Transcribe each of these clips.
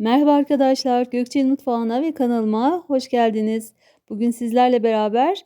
Merhaba arkadaşlar, Gökçe'nin mutfağına ve kanalıma hoş geldiniz. Bugün sizlerle beraber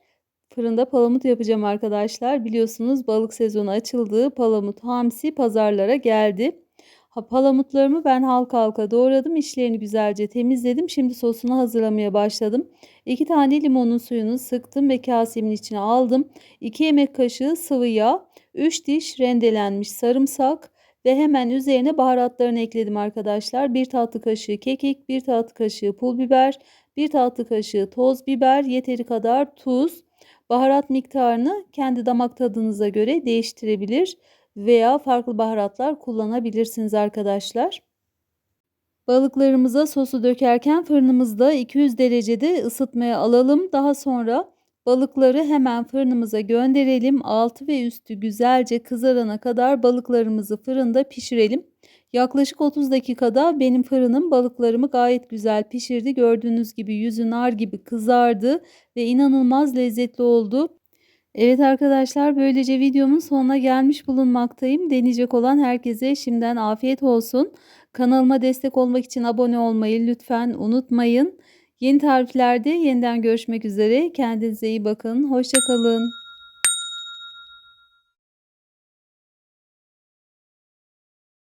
fırında palamut yapacağım arkadaşlar. Biliyorsunuz balık sezonu açıldı. Palamut, hamsi pazarlara geldi. Ha, palamutlarımı ben halka halka doğradım. İçlerini güzelce temizledim. Şimdi sosunu hazırlamaya başladım. 2 tane limonun suyunu sıktım ve kasemin içine aldım. 2 yemek kaşığı sıvı yağ, 3 diş rendelenmiş sarımsak, ve hemen üzerine baharatlarını ekledim arkadaşlar. 1 tatlı kaşığı kekik, 1 tatlı kaşığı pul biber, 1 tatlı kaşığı toz biber, yeteri kadar tuz. Baharat miktarını kendi damak tadınıza göre değiştirebilir veya farklı baharatlar kullanabilirsiniz arkadaşlar. Balıklarımıza sosu dökerken fırınımızda 200 derecede ısıtmaya alalım. Daha sonra Balıkları hemen fırınımıza gönderelim. Altı ve üstü güzelce kızarana kadar balıklarımızı fırında pişirelim. Yaklaşık 30 dakikada benim fırınım balıklarımı gayet güzel pişirdi. Gördüğünüz gibi yüzü nar gibi kızardı ve inanılmaz lezzetli oldu. Evet arkadaşlar böylece videomun sonuna gelmiş bulunmaktayım. Deneyecek olan herkese şimdiden afiyet olsun. Kanalıma destek olmak için abone olmayı lütfen unutmayın. Yeni tariflerde yeniden görüşmek üzere. Kendinize iyi bakın. Hoşçakalın.